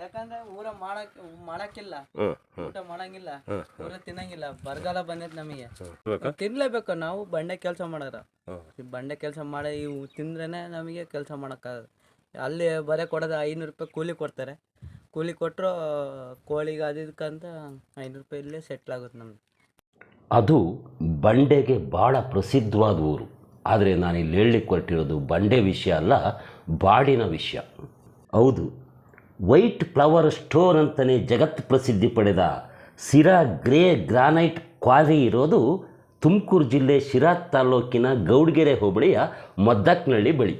ಯಾಕಂದ್ರೆ ಊರ ಮಾಡಕ್ ಮಾಡಕ್ಕಿಲ್ಲ. ಊಟ ಮಾಡಂಗಿಲ್ಲ ಊರ ತಿನ್ನಂಗಿಲ್ಲ ಬರಗಾಲ ಬಂದೈತೆ ನಮಗೆ. ಬೇಕಾ ತಿನ್ಲೇಬೇಕು ನಾವು ಬಂಡೆ ಕೆಲಸ ಮಾಡಾರ. ಈ ಬಂಡೆ ಕೆಲಸ ಮಾಡಿ ಇವು ತಿಂದ್ರೇನೆ ನಮಗೆ ಕೆಲಸ ಮಾಡೋಕ್ಕಾಗದು ಅಲ್ಲಿ ಬರೀ ಕೊಡೋದು ಐನೂರು ರೂಪಾಯಿ ಕೂಲಿ ಕೊಡ್ತಾರೆ. ಕೂಲಿ ಕೊಟ್ಟರು ಕೋಳಿಗೆ ಅದಕ್ಕಂತ ಐನೂರು ರೂಪಾಯಿ ಇಲ್ಲೇ ಸೆಟ್ಲ್ ಆಗುತ್ತೆ ನಮ್ದು. ಅದು ಬಂಡೆಗೆ ಭಾಳ ಪ್ರಸಿದ್ಧವಾದ ಊರು. ಆದರೆ ನಾನು ಇಲ್ಲಿ ಹೇಳಲಿಕ್ಕೆ ಹೊರಟಿರೋದು ಬಂಡೆ ವಿಷಯ ಅಲ್ಲ ಬಾಡಿನ ವಿಷಯ. ಹೌದು. ವೈಟ್ ಫ್ಲವರ್ ಸ್ಟೋನ್ ಅಂತಲೇ ಜಗತ್ ಪ್ರಸಿದ್ಧಿ ಪಡೆದ ಸಿರಾ ಗ್ರೇ ಗ್ರಾನೈಟ್ ಕ್ವಾರಿ ಇರೋದು ತುಮಕೂರು ಜಿಲ್ಲೆ ಶಿರಾ ತಾಲೂಕಿನ ಗೌಡ್ಗೆರೆ ಹೋಬಳಿಯ ಮದ್ದಕ್ನಳ್ಳಿ ಬಳಿ.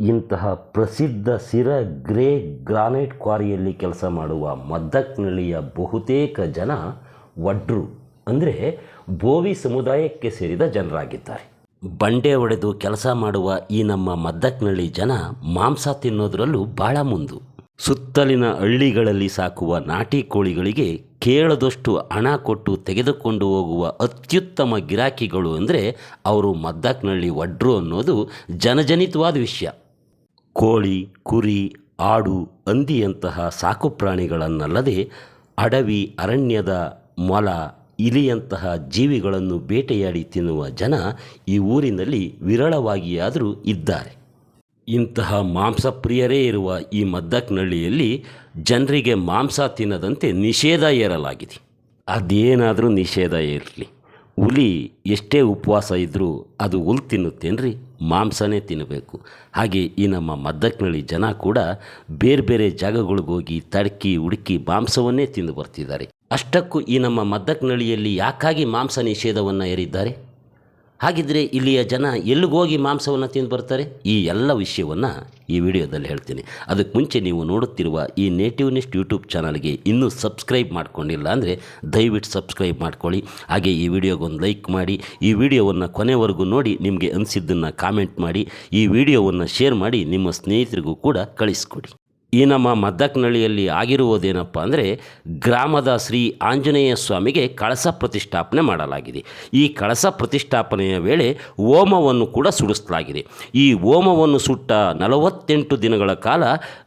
ಇಂತಹ ಪ್ರಸಿದ್ಧ ಸಿರ ಗ್ರೇ ಗ್ರಾನೈಟ್ ಕ್ವಾರಿಯಲ್ಲಿ ಕೆಲಸ ಮಾಡುವ ಮದ್ದಕ್ನಳ್ಳಿಯ ಬಹುತೇಕ ಜನ ವಡ್ರು, ಅಂದರೆ ಬೋವಿ ಸಮುದಾಯಕ್ಕೆ ಸೇರಿದ ಜನರಾಗಿದ್ದಾರೆ. ಬಂಡೆ ಒಡೆದು ಕೆಲಸ ಮಾಡುವ ಈ ನಮ್ಮ ಮದ್ದಕ್ನಳ್ಳಿ ಜನ ಮಾಂಸ ತಿನ್ನೋದ್ರಲ್ಲೂ ಭಾಳ ಮುಂದು. ಸುತ್ತಲಿನ ಹಳ್ಳಿಗಳಲ್ಲಿ ಸಾಕುವ ನಾಟಿ ಕೋಳಿಗಳಿಗೆ ಕೇಳದಷ್ಟು ಹಣ ಕೊಟ್ಟು ತೆಗೆದುಕೊಂಡು ಹೋಗುವ ಅತ್ಯುತ್ತಮ ಗಿರಾಕಿಗಳು ಅಂದರೆ ಅವರು ಮದ್ದಕ್ನಳ್ಳಿ ಒಡ್ರು ಅನ್ನೋದು ಜನಜನಿತವಾದ ವಿಷಯ. ಕೋಳಿ, ಕುರಿ, ಆಡು ಹಂದಿಯಂತಹ ಸಾಕು ಪ್ರಾಣಿಗಳನ್ನಲ್ಲದೆ ಅಡವಿ, ಅರಣ್ಯದ ಮೊಲ, ಇಲಿಯಂತಹ ಜೀವಿಗಳನ್ನು ಬೇಟೆಯಾಡಿ ತಿನ್ನುವ ಜನ ಈ ಊರಿನಲ್ಲಿ ವಿರಳವಾಗಿಯಾದರೂ ಇದ್ದಾರೆ. ಇಂತಹ ಮಾಂಸಪ್ರಿಯರೇ ಇರುವ ಈ ಮದ್ದಕ್ನಳ್ಳಿಯಲ್ಲಿ ಜನರಿಗೆ ಮಾಂಸ ತಿನ್ನದಂತೆ ನಿಷೇಧ ಏರಲಾಗಿದೆ ಅದೇನಾದರೂ ನಿಷೇಧ ಇರಲಿ ಹುಲಿ ಎಷ್ಟೇ ಉಪವಾಸ ಇದ್ದರೂ ಅದು ಹುಲ್ ತಿನ್ನುತ್ತೇನ್ರಿ? ಮಾಂಸನೇ ತಿನ್ನಬೇಕು ಹಾಗೆ ಈ ನಮ್ಮ ಮದ್ದಕ್ನಳ್ಳಿ ಜನ ಕೂಡ ಬೇರೆ ಬೇರೆ ಜಾಗಗಳಿಗೆ ಹೋಗಿ ತಡಕಿ, ಹುಡುಕಿ ಮಾಂಸವನ್ನೇ ತಿಂದು ಬರ್ತಿದ್ದಾರೆ. ಅಷ್ಟಕ್ಕೂ ಈ ನಮ್ಮ ಮದ್ದಕ್ನಳ್ಳಿಯಲ್ಲಿ ಯಾಕಾಗಿ ಮಾಂಸ ನಿಷೇಧವನ್ನು ಏರಿದ್ದಾರೆ ಹಾಗಿದ್ದರೆ ಇಲ್ಲಿಯ ಜನ ಎಲ್ಲಿಗೋಗಿ ಮಾಂಸವನ್ನು ತಿಂದು ಬರ್ತಾರೆ? ಈ ಎಲ್ಲ ವಿಷಯವನ್ನು ಈ ವಿಡಿಯೋದಲ್ಲಿ ಹೇಳ್ತೀನಿ. ಅದಕ್ಕೆ ಮುಂಚೆ ನೀವು ನೋಡುತ್ತಿರುವ ಈ ನೇಟಿವ್ ನೆಸ್ಟ್ ಯೂಟ್ಯೂಬ್ ಚಾನಲ್ಗೆ ಇನ್ನೂ ಸಬ್ಸ್ಕ್ರೈಬ್ ಮಾಡ್ಕೊಂಡಿಲ್ಲ ಅಂದರೆ ದಯವಿಟ್ಟು ಸಬ್ಸ್ಕ್ರೈಬ್ ಮಾಡ್ಕೊಳ್ಳಿ. ಹಾಗೆ ಈ ವಿಡಿಯೋಗೊಂದು ಲೈಕ್ ಮಾಡಿ, ಈ ವಿಡಿಯೋವನ್ನು ಕೊನೆವರೆಗೂ ನೋಡಿ ನಿಮಗೆ ಅನಿಸಿದ್ದನ್ನು ಕಾಮೆಂಟ್ ಮಾಡಿ, ಈ ವಿಡಿಯೋವನ್ನು ಶೇರ್ ಮಾಡಿ ನಿಮ್ಮ ಸ್ನೇಹಿತರಿಗೂ ಕೂಡ ಕಳಿಸ್ಕೊಡಿ. ಈ ನಮ್ಮ ಮದ್ದಕ್ನಳ್ಳಿಯಲ್ಲಿ ಆಗಿರುವುದೇನಪ್ಪ ಅಂದರೆ ಗ್ರಾಮದ ಶ್ರೀ ಆಂಜನೇಯ ಸ್ವಾಮಿಗೆ ಕಳಸ ಪ್ರತಿಷ್ಠಾಪನೆ ಮಾಡಲಾಗಿದೆ. ಈ ಕಳಸ ಪ್ರತಿಷ್ಠಾಪನೆಯ ವೇಳೆ ಹೋಮವನ್ನು ಕೂಡ ಸುಡಿಸಲಾಗಿದೆ. ಈ ಹೋಮವನ್ನು ಸುಟ್ಟ ನಲವತ್ತೆಂಟು ದಿನಗಳ ಕಾಲ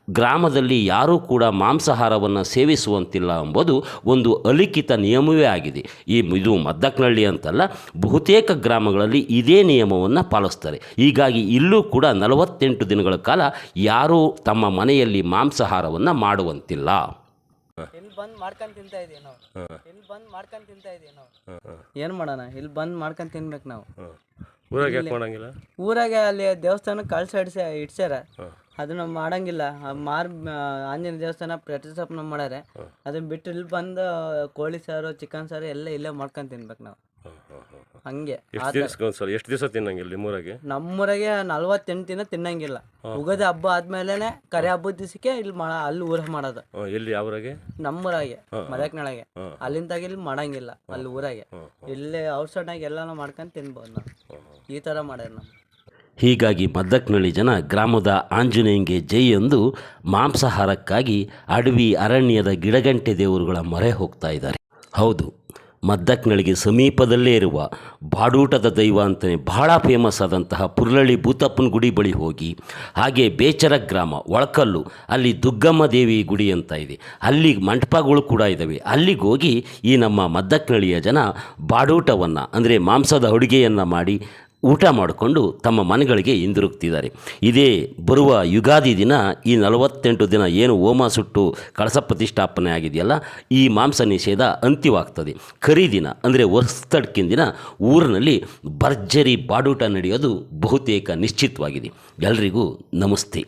ಗ್ರಾಮದಲ್ಲಿ ಯಾರೂ ಕೂಡ ಮಾಂಸಾಹಾರವನ್ನು ಸೇವಿಸುವಂತಿಲ್ಲ ಎಂಬುದು ಒಂದು ಅಲಿಖಿತ ನಿಯಮವೇ ಆಗಿದೆ. ಈ ಇದು ಮದ್ದಕ್ನಳ್ಳಿ ಅಂತಲ್ಲ ಬಹುತೇಕ ಗ್ರಾಮಗಳಲ್ಲಿ ಇದೇ ನಿಯಮವನ್ನು ಪಾಲಿಸ್ತಾರೆ. ಹೀಗಾಗಿ ಇಲ್ಲೂ ಕೂಡ ನಲವತ್ತೆಂಟು ದಿನಗಳ ಕಾಲ ಯಾರೂ ತಮ್ಮ ಮನೆಯಲ್ಲಿ ಮಾಂಸಾಹಾರವನ್ನು ಮಾಡುವಂತಿಲ್ಲ. ಇಲ್ಲಿ ಬಂದ್ ಮಾಡ್ಕೊಂಡ್ ತಿಂತಾ ಇದೀವಿ ನಾವು. ಇಲ್ಲಿ ಬಂದ್ ಮಾಡ್ಕೊಂಡ್ ತಿಂತಾ ಇದೀವಿ ನಾವು. ಏನ್ ಮಾಡೋಣ ಇಲ್ಲಿ ಬಂದ್ ಮಾಡ್ಕೊಂಡ್ ತಿನ್ಬೇಕು ನಾವು. ಊರಾಗ ಯಾಕೆ ಮಾಡಂಗಿಲ್ಲ ಊರಾಗೆ ಅಲ್ಲಿ ದೇವಸ್ಥಾನ ಕಳ್ಸ ಇಡ್ಸ ಇಡ್ಸ್ಯಾರ ಅದನ್ನ ಮಾಡಂಗಿಲ್ಲ. ಆ ಮಾರ್ ಆಂಜನೇಯ ದೇವಸ್ಥಾನ ಪ್ರತಿಷ್ಠಾಪನೆ ಮಾಡ್ಯಾರೆ. ಅದನ್ನ ಬಿಟ್ಟು ಇಲ್ಲಿ ಬಂದು ಕೋಳಿ ಸಾರು ಚಿಕನ್ ಸಾರು ಎಲ್ಲ ಇಲ್ಲೇ ಮಾಡ್ಕೊಂಡ್ ತಿನ್ಬೇಕು ನಾವು. ಹಂಗೆ. ಎಷ್ಟು ದಿವಸಕ್ಕೆ ಒಂದ್ಸಲ ಎಷ್ಟು ದಿವಸ ತಿನ್ನಂಗಿಲ್ಲ ನಿಮ್ಮೂರಾಗೆ? ನಮ್ಮೂರಾಗೆ ನಲ್ವತ್ತೆಂಟು ದಿನ ತಿನ್ನಂಗಿಲ್ಲ. ಉಗದೆ ಹಬ್ಬ ಆದ್ಮೇಲೆನೆ ಕರೆ ಹಬ್ಬದ ದಿವಸಕ್ಕೆ ಇಲ್ಲಿ ಮಾಡ ಅಲ್ಲಿ ಊರ ಮಾಡೋದು. ಎಲ್ಲಿ ಯಾವ್ರಾಗೆ ನಮ್ಮೂರಾಗೆ ಮದಕ್ನಳಗೆ. ಅಲ್ಲಿಂದಾಗಿ ಇಲ್ಲಿ ಮಾಡಂಗಿಲ್ಲ ಅಲ್ಲಿ ಊರಾಗೆ. ಇಲ್ಲೇ ಔಟ್ಸೈಡ್ನಾಗ ಎಲ್ಲಾನು ಮಾಡ್ಕೊಂಡು ತಿನ್ಬೋದು ನಾವು. ಈ ಥರ ಮಾಡ್ಯಾರ ನಾವು. ಹೀಗಾಗಿ ಮದ್ದಕ್ನಳ್ಳಿ ಜನ ಗ್ರಾಮದ ಆಂಜನೇಯಂಗೆ ಜೈ ಎಂದು ಮಾಂಸಾಹಾರಕ್ಕಾಗಿ ಅಡವಿ ಅರಣ್ಯದ ಗಿಡಗಂಟೆ ದೇವರುಗಳ ಮೊರೆ ಹೋಗ್ತಾ ಇದ್ದಾರೆ. ಹೌದು, ಮದ್ದಕ್ನಳ್ಳಿಗೆ ಸಮೀಪದಲ್ಲೇ ಇರುವ ಬಾಡೂಟದ ದೈವ ಅಂತಲೇ ಬಹಳ ಫೇಮಸ್ ಆದಂತಹ ಪುರ್ಲಳ್ಳಿ ಭೂತಪ್ಪನ ಗುಡಿ ಬಳಿ ಹೋಗಿ, ಹಾಗೆ ಬೇಚರ ಗ್ರಾಮ ಒಳಕಲ್ಲು, ಅಲ್ಲಿ ದುಗ್ಗಮ್ಮ ದೇವಿ ಗುಡಿ ಅಂತ ಇದೆ. ಅಲ್ಲಿ ಮಂಟಪಗಳು ಕೂಡ ಇದ್ದಾವೆ ಅಲ್ಲಿಗೆ ಹೋಗಿ ಈ ನಮ್ಮ ಮದ್ದಕ್ನಳ್ಳಿಯ ಜನ ಬಾಡೂಟವನ್ನು, ಅಂದರೆ ಮಾಂಸದ ಅಡುಗೆಯನ್ನು ಮಾಡಿ ಊಟ ಮಾಡಿಕೊಂಡು ತಮ್ಮ ಮನೆಗಳಿಗೆ ಹಿಂದಿರುಗ್ತಿದ್ದಾರೆ. ಇದೇ ಬರುವ ಯುಗಾದಿ ದಿನ, ಈ ನಲವತ್ತೆಂಟು ದಿನ ಏನು ಹೋಮ ಸುಟ್ಟು ಕಳಸ ಪ್ರತಿಷ್ಠಾಪನೆ ಆಗಿದೆಯಲ್ಲ, ಈ ಮಾಂಸ ನಿಷೇಧ ಅಂತ್ಯವಾಗ್ತದೆ. ಖರೀದಿನ, ಅಂದರೆ ವರ್ಷದಡ್ಕಿನ ದಿನ ಊರಿನಲ್ಲಿ ಭರ್ಜರಿ ಬಾಡೂಟ ನಡೆಯೋದು ಬಹುತೇಕ ನಿಶ್ಚಿತವಾಗಿದೆ. ಎಲ್ರಿಗೂ ನಮಸ್ತೆ.